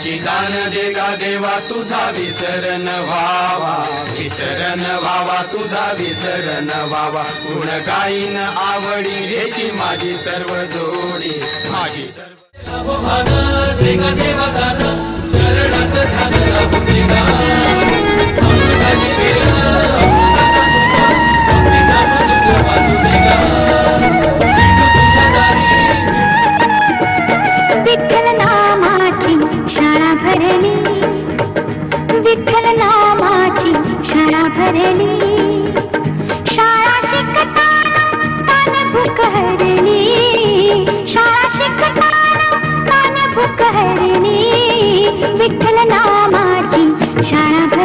देवाची दान देगा देवा तुझा विसरण व्हावा. विसरण व्हावा तुझा विसरण व्हावा. गुण काही न आवडी रेची माझी सर्व जोडी. माझी सर्व देगा देवा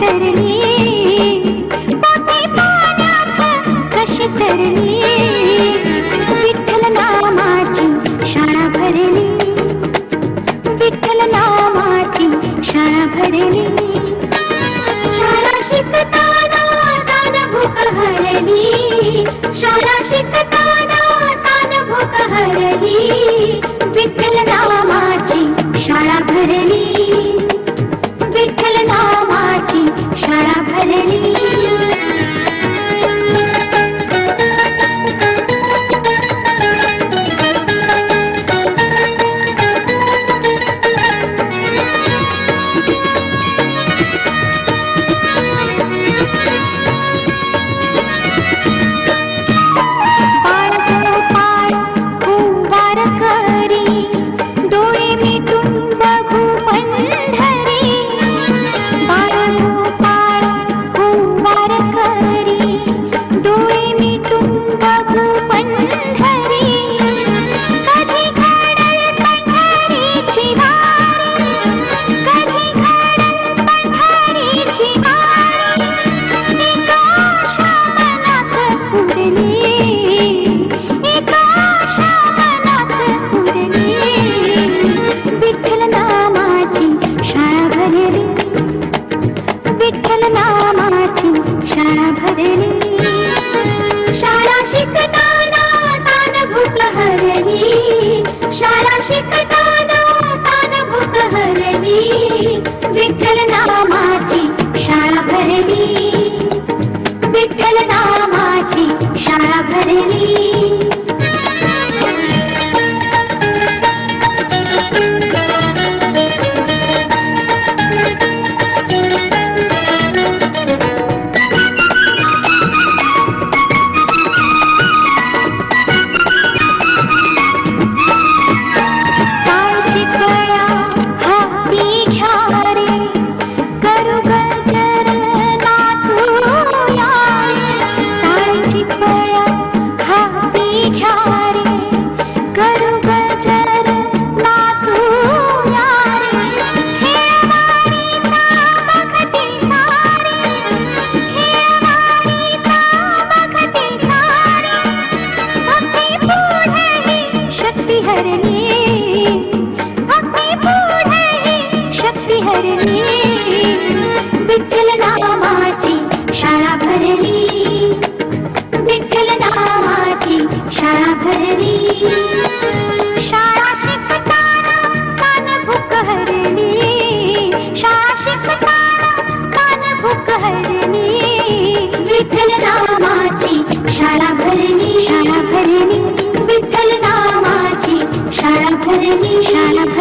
करने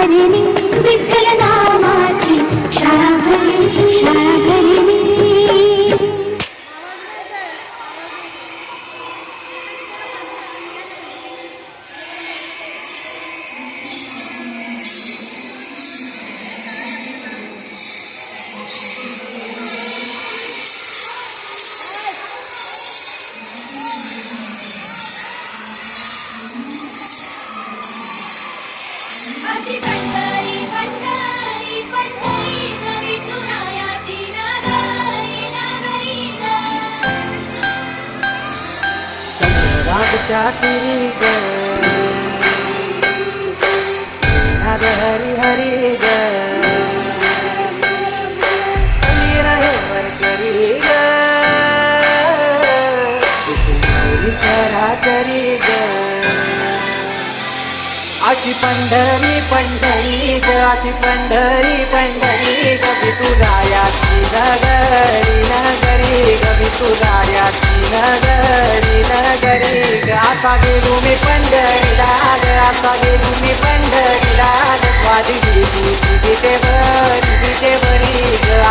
हरिणी देवाच्या तिरी ग हरी हरी ग हरी ग ग अशी पंढरी पंढरी ग अशी पंढरी पंढरी कवी तुझायाची नगरी नगरी कवी तुझायाची नगरी पंढरीत आता गेलो मी पंढरीला ग आता गेलो मी पंढरीला ग स्वादी तुझी बिटे बरी बिटे बरी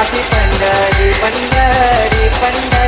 अशी पंढरी पंढरी पंढरी.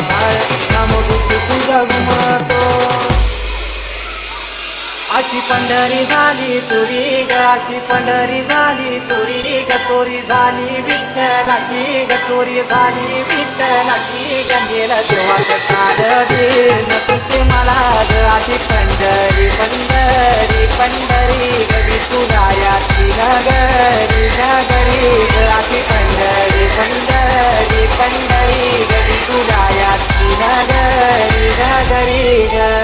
कसला भाळ नाम घुस तुझा गुमातो अशी पंढरी झाली चोरी ग अशी पंढरी झाली चोरी ग चोरी झाली विठ्ठलाची ग चोरी झाली विठ्ठलाची गंगेला देवाचं काढली न तुझे मला ग अशी पंढरी पंढरी पंढरी ग. विठुरायाची नगरी नगरी ग अशी पंढरी पंढरी नगरी नगरी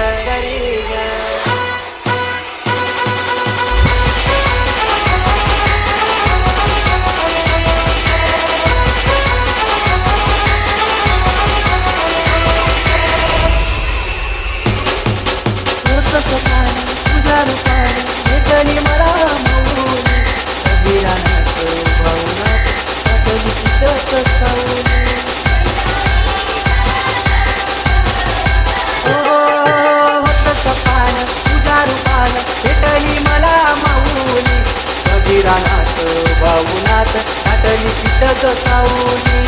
भावनाथ आठवली तिथंच सावली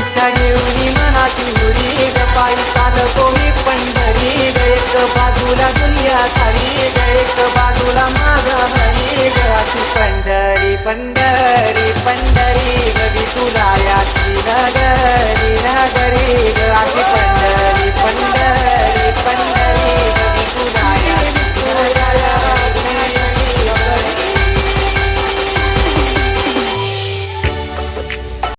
इच्छा घेऊन मनाची हुरी ग पायी चालतो मी पंढरी ग एक बाजूला दुनिया सारी ग एक बाजूला माझा हरी ग. अशी पंढरी पंढरी पंढरी ग तुला याची नगरी नगरी ग.